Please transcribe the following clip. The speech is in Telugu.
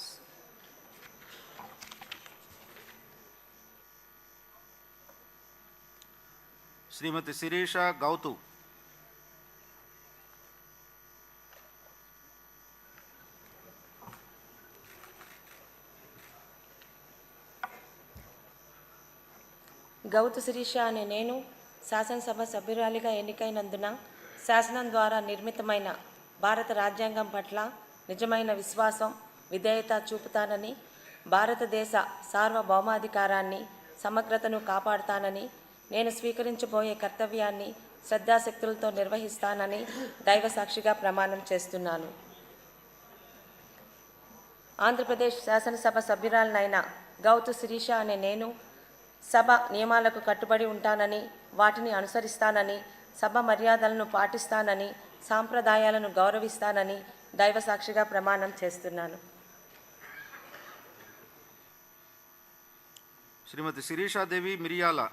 House. శ్రీమతి శిరీష గౌతు గౌతు శిరీష అనే నేను శాసనసభ సభ్యురాలిగా ఎన్నికైనందున శాసనం ద్వారా నిర్మితమైన భారత రాజ్యాంగం పట్ల నిజమైన విశ్వాసం విధేయత చూపుతానని భారతదేశ సార్వభౌమాధికారాన్ని సమగ్రతను కాపాడుతానని నేను స్వీకరించబోయే కర్తవ్యాన్ని శ్రద్ధాశక్తులతో నిర్వహిస్తానని దైవ సాక్షిగా ప్రమాణం చేస్తున్నాను. ఆంధ్రప్రదేశ్ శాసనసభ సభ్యురాలనైన గౌతు శిరీష అనే నేను సభ నియమాలకు కట్టుబడి ఉంటానని వాటిని అనుసరిస్తానని సభ మర్యాదలను పాటిస్తానని సాంప్రదాయాలను గౌరవిస్తానని దైవ సాక్షిగా ప్రమాణం చేస్తున్నాను. श्रीमती शिरीषा देवी मिरियाला।